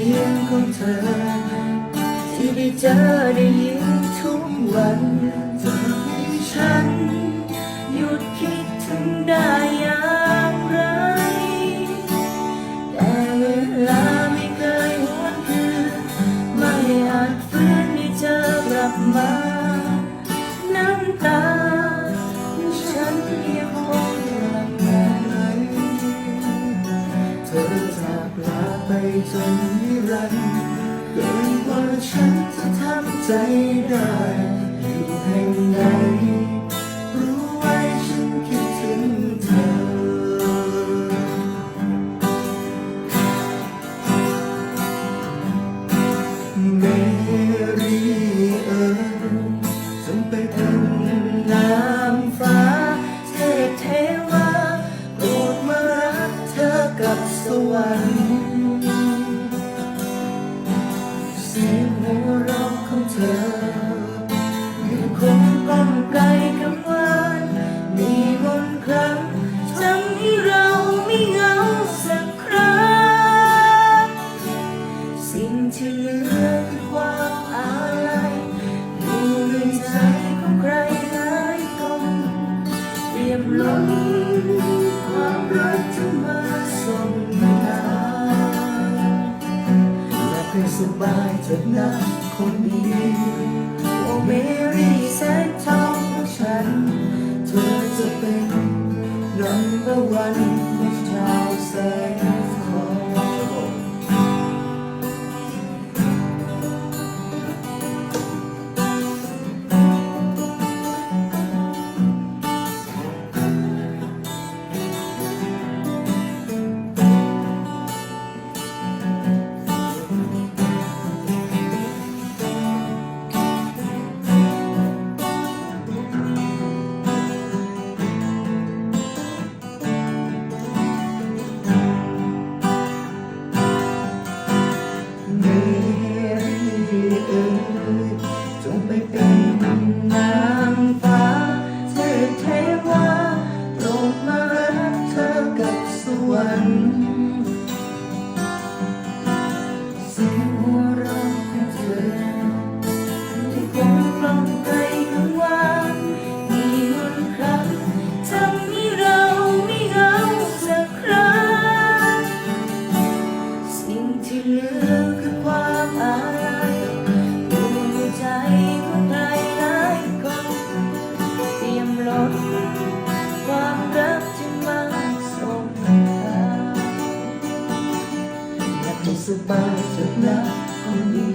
ียงของเธอ ที่ได้เจอได้ยินทุกวันจะให้ฉัน หยุดคิดถึงได้อย่างไร แต่เวลาไม่เคยหวนคืนไม่อาจฟื้นให้เธอกลับมา น้ำตาฉันยังคงหลั่งไหลเธอจากลาไปจน ลันเกินกว่าฉันจะทำใจได้อยู่แห่งไหน ที่เหลือคือความอาลัยอยู่ใจของใครหลายคนเตรียมล้นความรักจะมาส่งมาและให้สบายเถิดนะคนดีโอเมรีแสนทองของฉัน เธอจะเป็น number one ของชาวแสง ส มาจากนักคนดี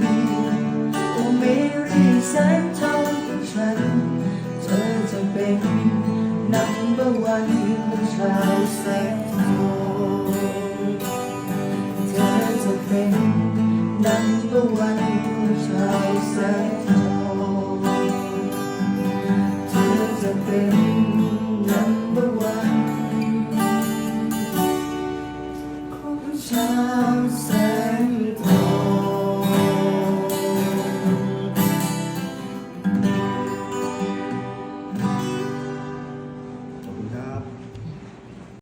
ก็ไม่รีแสนทองของฉัน เธอจะเป็นนัมเบร์วันของชายแสนองเธอจะเป็นนัมเบร์วันของชายแสนโท